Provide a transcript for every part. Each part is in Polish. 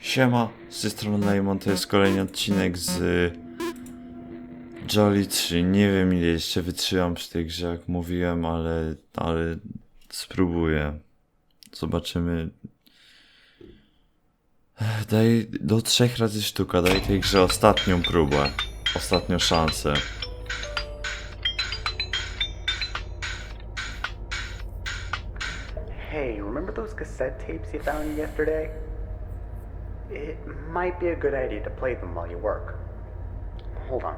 Siema, z tej strony Lemon, to jest kolejny odcinek z Jolly 3. Nie wiem ile jeszcze wytrzymam przy tej grze, jak mówiłem, ale, ale spróbuję. Zobaczymy. Daj do trzech razy sztuka, daj tej grze ostatnią próbę. Ostatnią szansę. Hey, remember those cassette tapes you found yesterday? It might be a good idea to play them while you work. Hold on.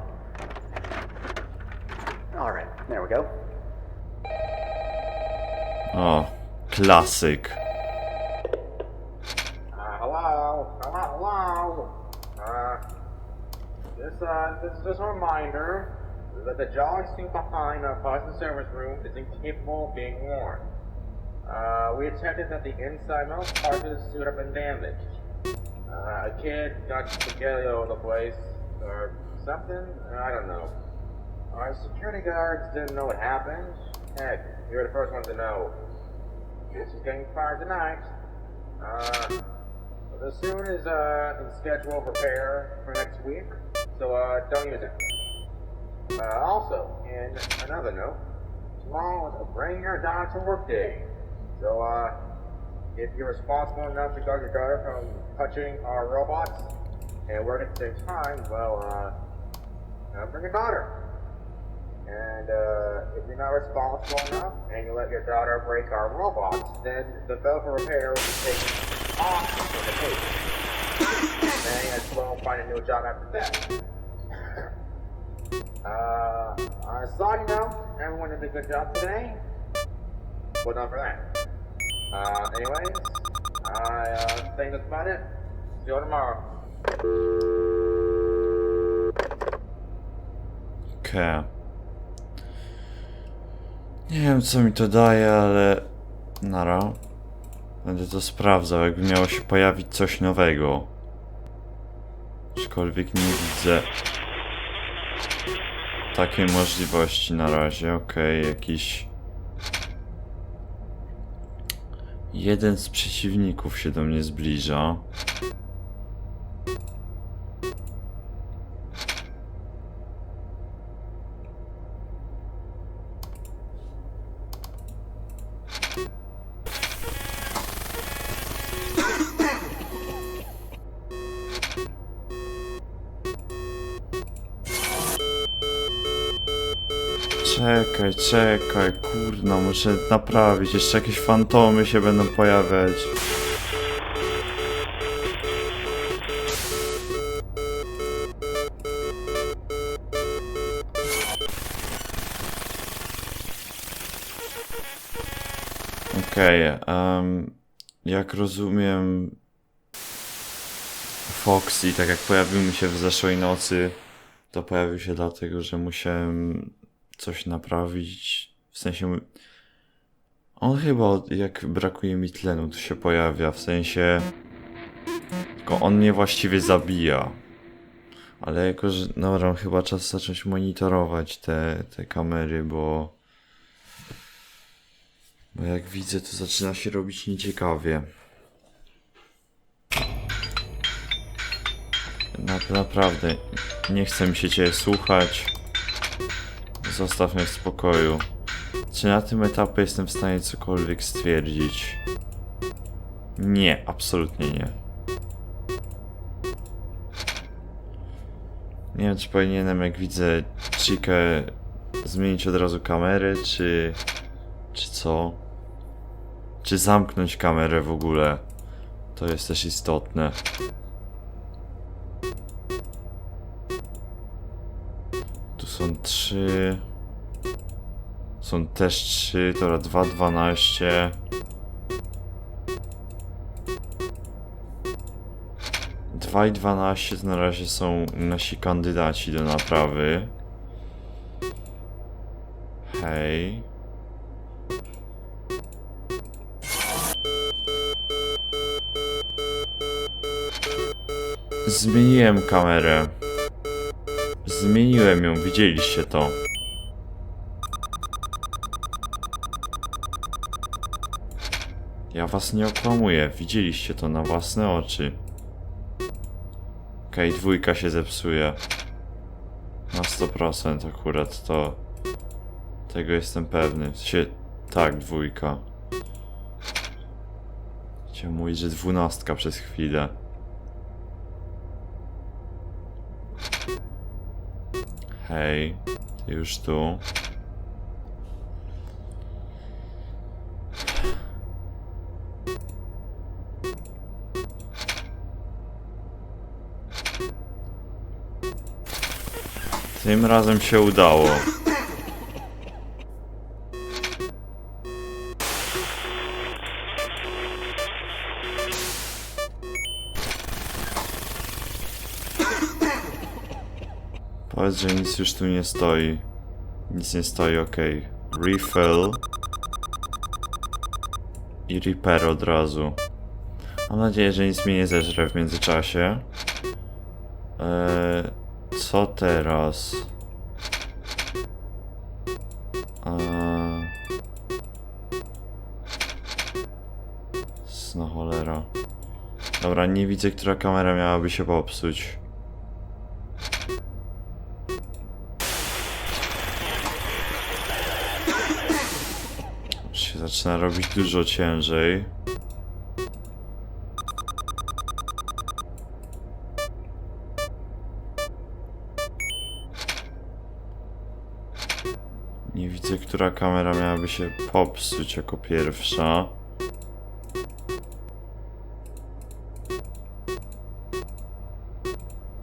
Alright, there we go. O, klasyk. Uh, hello, hello, hello. Uh, this, uh, this is just a reminder that the jolly suit behind our Boston service room is incapable of being worn. Uh, we attempted that the inside most parts of the suit have been damaged. Uh, a kid got spaghetti all over the place, or something, I don't know. Our security guards didn't know what happened. Heck, you're the first one to know. This is getting fired tonight. Uh, the suit is uh, in scheduled repair for next week, so uh, don't use it. Uh, also, in another note, tomorrow is a bring your dog to work day. So uh, if you're responsible enough to guard your daughter from touching our robots and we're at the same time, well, uh, bring your daughter. And uh, if you're not responsible enough and you let your daughter break our robots, then the bill for repair will be taken off of the table. And as well find a new job after that. Uh, on a side note, everyone did a good job today. Well done for that. Uh, anyways, That's about it. See you tomorrow. Okej. Nie wiem co mi to daje, ale... Nara. Będę to sprawdzał, jakby miało się pojawić coś nowego. Aczkolwiek nie widzę takiej możliwości na razie. Okej, jakiś... Jeden z przeciwników się do mnie zbliża. Czekaj, czekaj, kurna, muszę naprawić. Jeszcze jakieś fantomy się będą pojawiać. Okej, em, jak rozumiem, Foxy, tak jak pojawił mi się w zeszłej nocy, to pojawił się dlatego, że musiałem coś naprawić. W sensie. On chyba jak brakuje mi tlenu, to się pojawia. W sensie. Tylko on mnie właściwie zabija. Ale jako, że. Dobra, chyba czas zacząć monitorować te, te kamery, bo. Bo jak widzę, to zaczyna się robić nieciekawie. Na, naprawdę, nie chcę mi się cię słuchać. Zostaw mnie w spokoju. Czy na tym etapie jestem w stanie cokolwiek stwierdzić? Nie, absolutnie nie. Nie wiem, czy powinienem, jak widzę Chikę, zmienić od razu kamerę, czy. czy co? Czy zamknąć kamerę w ogóle? To jest też istotne. Są trzy. Są też trzy, dobra, dwa, dwanaście. Dwa i dwanaście na razie są nasi kandydaci do naprawy. Hej. Zmieniłem kamerę. Zmieniłem ją, widzieliście to. Ja was nie okłamuję, widzieliście to na własne oczy. Okej, dwójka się zepsuje. Na 100% akurat to... Tego jestem pewny. W sensie, tak, dwójka. Chciałem mówić, że dwunastka przez chwilę. Hej, już tu. Tym razem się udało. Że nic już tu nie stoi. Nic nie stoi, ok. Refill. I repair od razu. Mam nadzieję, że nic mnie nie zeżre w międzyczasie. Eee, co teraz? Eee... Cholera. Dobra, nie widzę, która kamera miałaby się popsuć. Już się zaczyna robić dużo ciężej. Nie widzę, która kamera miałaby się popsuć jako pierwsza.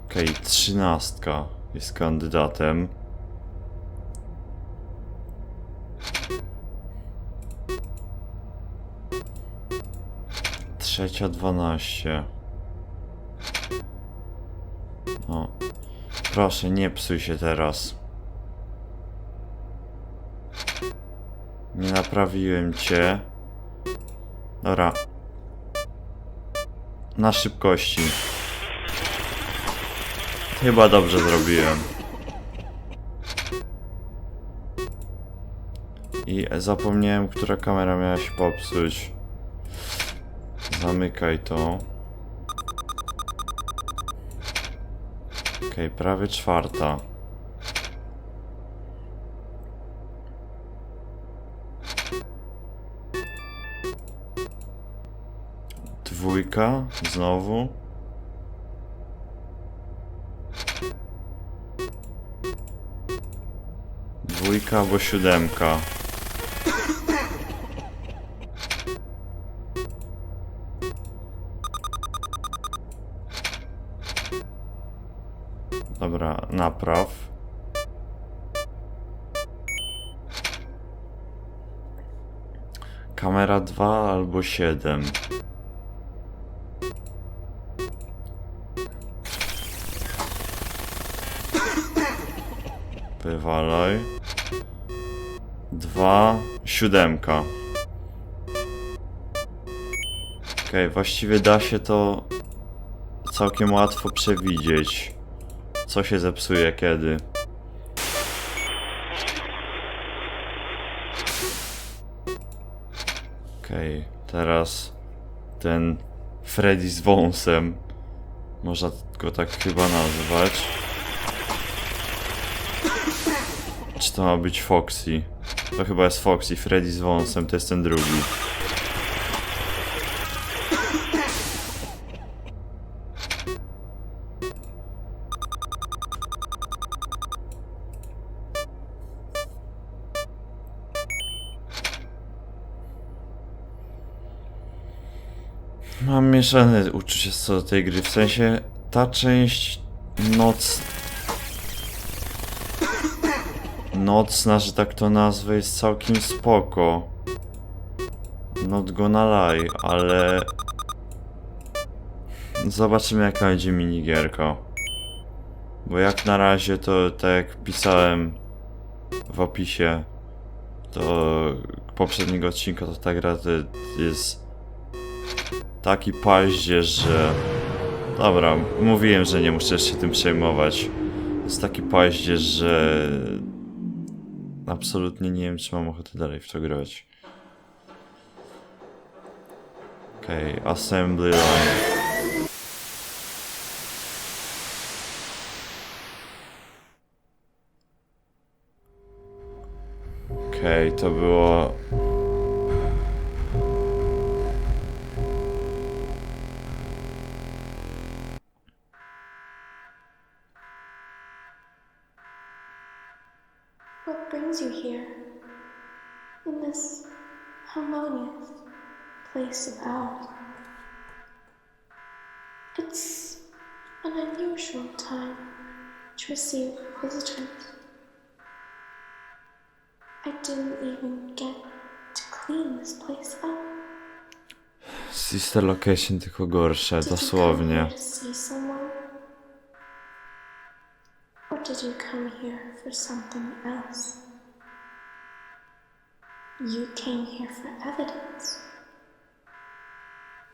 Okej, trzynastka jest kandydatem. Trzecia dwanaście. O. Proszę, nie psuj się teraz. Nie naprawiłem cię. Dobra. Na szybkości. Chyba dobrze zrobiłem. I zapomniałem, która kamera miała się popsuć. Zamykaj to. Okej, prawie czwarta. Dwójka, znowu. Dwójka albo siódemka. Napraw. Kamera 2 albo 7. Wywalaj. Dwa, siódemka. Okej, właściwie da się to całkiem łatwo przewidzieć. Co się zepsuje kiedy. Okej, teraz ten Freddy z wąsem. Można go tak chyba nazwać. Czy to ma być Foxy? To chyba jest Foxy, Freddy z wąsem to jest ten drugi. Mam mieszane uczucie co do tej gry, w sensie ta część noc... Nocna, że tak to nazwę, jest całkiem spoko. Not gonna lie, ale... Zobaczymy jaka będzie minigierka. Bo jak na razie to tak jak pisałem w opisie do poprzedniego odcinka, to ta gra to jest taki paździerz, że... Dobra, mówiłem, że nie muszę się tym przejmować. Jest taki paździerz, że... Absolutnie nie wiem, czy mam ochotę dalej w to grać. Okej, okay, assembly line. Okej, okay, to było this harmonious place of ours? It's an unusual time to receive visitors. I didn't even get to clean this place up. Sister Location tylko gorsze, Did dosłownie. here to see someone? Or did you come here for something else? You came here for evidence.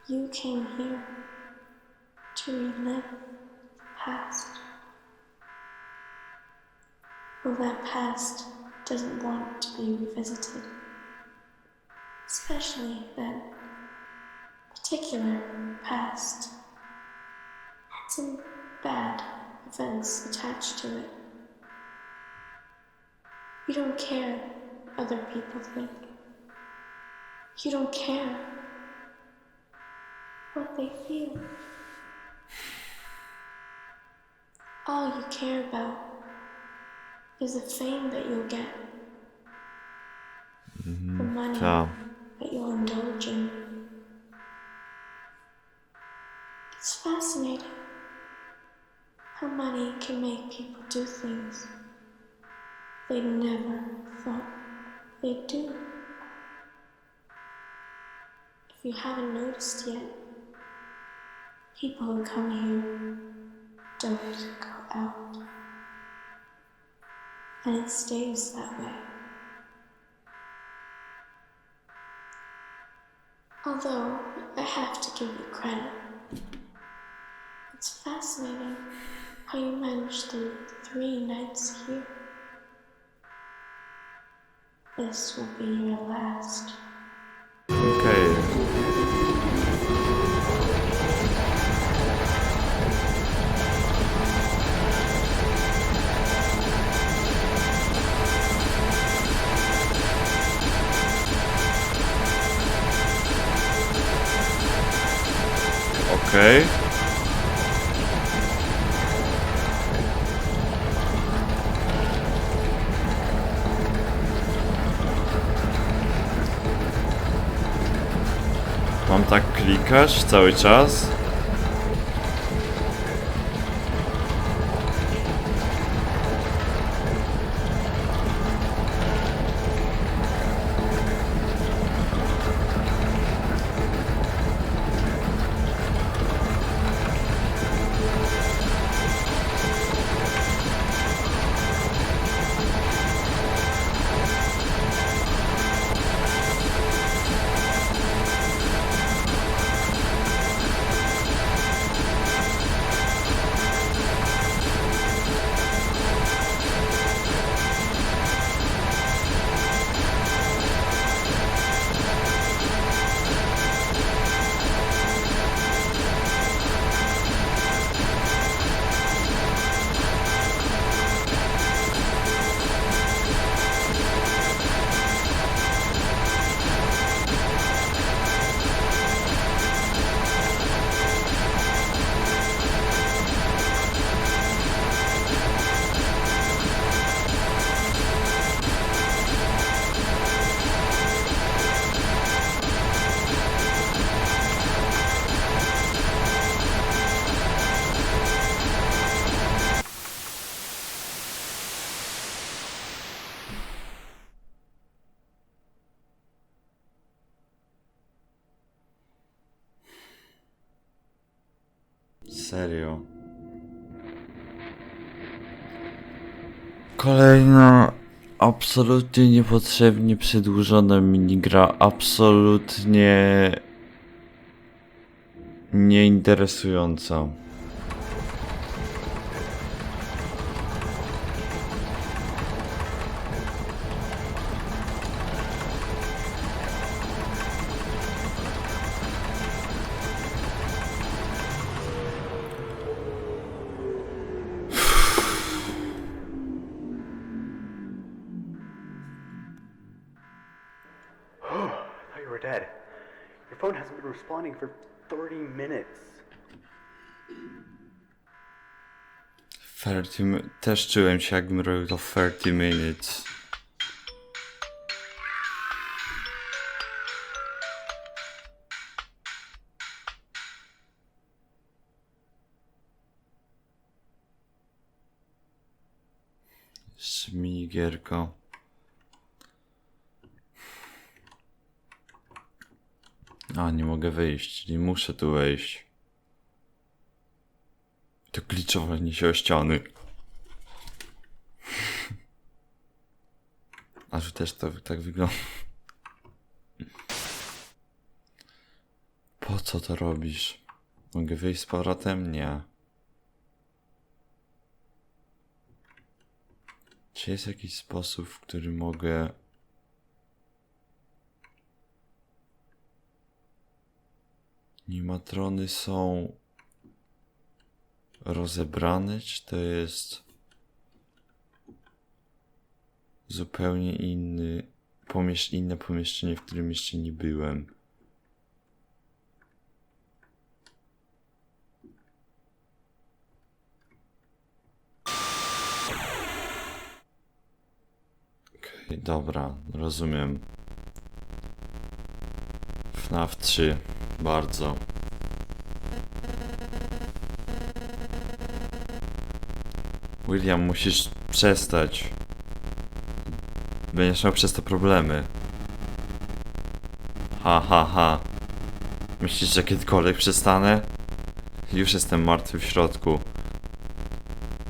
You came here to relive the past. Well, that past doesn't want to be revisited. Especially that particular past had some bad events attached to it. You don't care other people think. You don't care what they feel. All you care about is the fame that you'll get, mm-hmm. the money that you'll indulge in. It's fascinating how money can make people do things they never thought they'd do. If you haven't noticed yet, people who come here don't go out. And it stays that way. Although I have to give you credit. It's fascinating how you managed through three nights here. This will be your last. Klikać cały czas? Serio. Kolejna absolutnie niepotrzebnie przedłużona minigra, absolutnie nieinteresująca. Phone hasn't been responding for 30 minutes. 30 mi- Też czułem się jakbym robił to 30 minutes. Jeszcze A, nie mogę wyjść, czyli muszę tu wejść. To gliczowanie się o ściany. A że też to tak wygląda. Po co to robisz? Mogę wyjść z powrotem? Nie. Czy jest jakiś sposób, w który mogę. Animatrony są rozebrane, czy to jest zupełnie inny, pomiesz inne pomieszczenie, w którym jeszcze nie byłem? Okej, dobra, rozumiem. FNAF 3, bardzo. William, musisz przestać. Będziesz miał przez to problemy. Ha, ha, ha. Myślisz, że kiedykolwiek przestanę? Już jestem martwy w środku.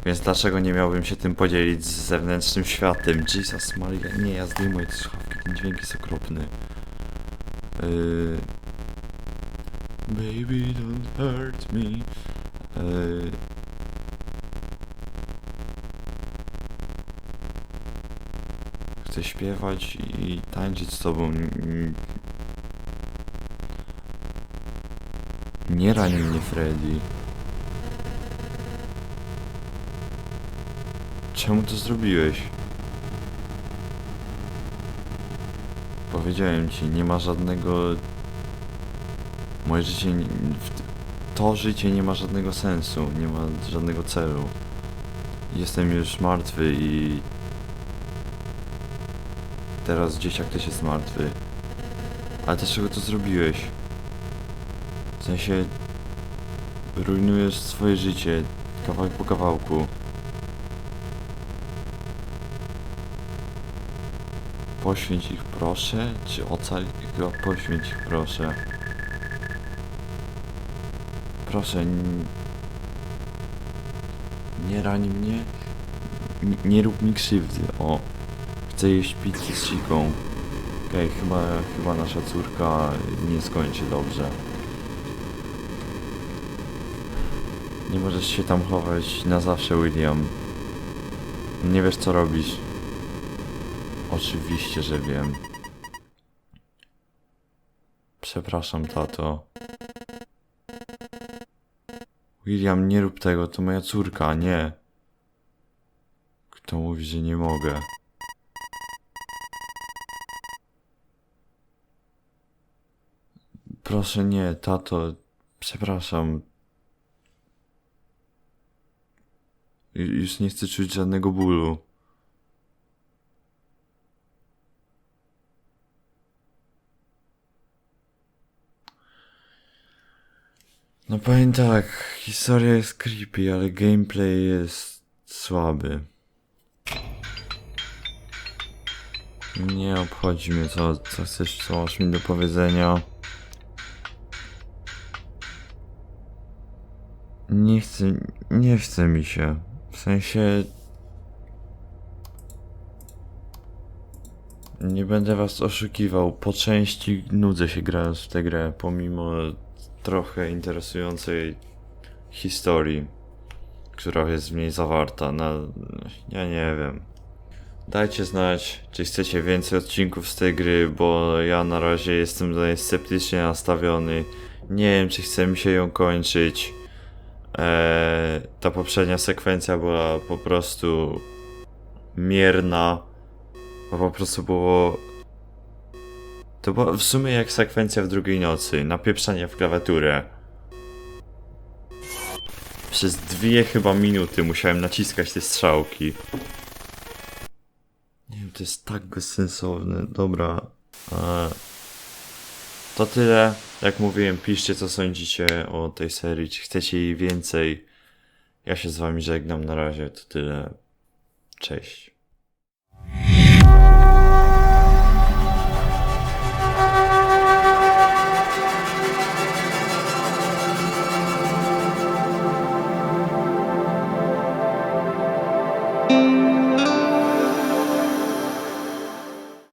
Więc dlaczego nie miałbym się tym podzielić z zewnętrznym światem? Jesus Maria, nie, ja zdejmuję te słuchawki, ten dźwięk jest okropny. Yy... Baby, don't hurt me. Yy... Chcę śpiewać i tańczyć z tobą. Nie rani mnie, Freddy. Czemu to zrobiłeś? Powiedziałem ci, nie ma żadnego. Moje życie. nie- To życie nie ma żadnego sensu, nie ma żadnego celu. Jestem już martwy i. Teraz dzieciak też jest martwy. Ale dlaczego to zrobiłeś? W sensie. Rujnujesz swoje życie kawałek po kawałku. Poświęć ich proszę, czy ocal poświęć ich proszę. Proszę, nie rani mnie. Nie rób mi krzywdy, o. Chcę jeść pizzę z chiką. Okej, chyba, chyba nasza córka nie skończy dobrze. Nie możesz się tam chować na zawsze, William. Nie wiesz co robisz. Oczywiście, że wiem. Przepraszam, tato. William, nie rób tego, to moja córka, nie. Kto mówi, że nie mogę? Proszę nie, tato. Przepraszam. Ju- Już nie chcę czuć żadnego bólu. No powiem tak, historia jest creepy, ale gameplay jest słaby. Nie obchodzi mnie co, co chcesz, co masz mi do powiedzenia. Nie chcę, nie chce mi się. W sensie... Nie będę was oszukiwał. Po części nudzę się grając w tę grę, pomimo trochę interesującej historii, która jest w niej zawarta. No, ja nie wiem. Dajcie znać, czy chcecie więcej odcinków z tej gry, bo ja na razie jestem do niej sceptycznie nastawiony. Nie wiem, czy chce mi się ją kończyć. Eee, ta poprzednia sekwencja była po prostu mierna. Bo po prostu było To była w sumie jak sekwencja w drugiej nocy, napieprzanie w klawiaturę. Przez dwie chyba minuty musiałem naciskać te strzałki. Nie wiem, to jest tak bezsensowne. Dobra. E, to tyle. Jak mówiłem, piszcie co sądzicie o tej serii. Czy chcecie jej więcej? Ja się z wami żegnam na razie. To tyle. Cześć.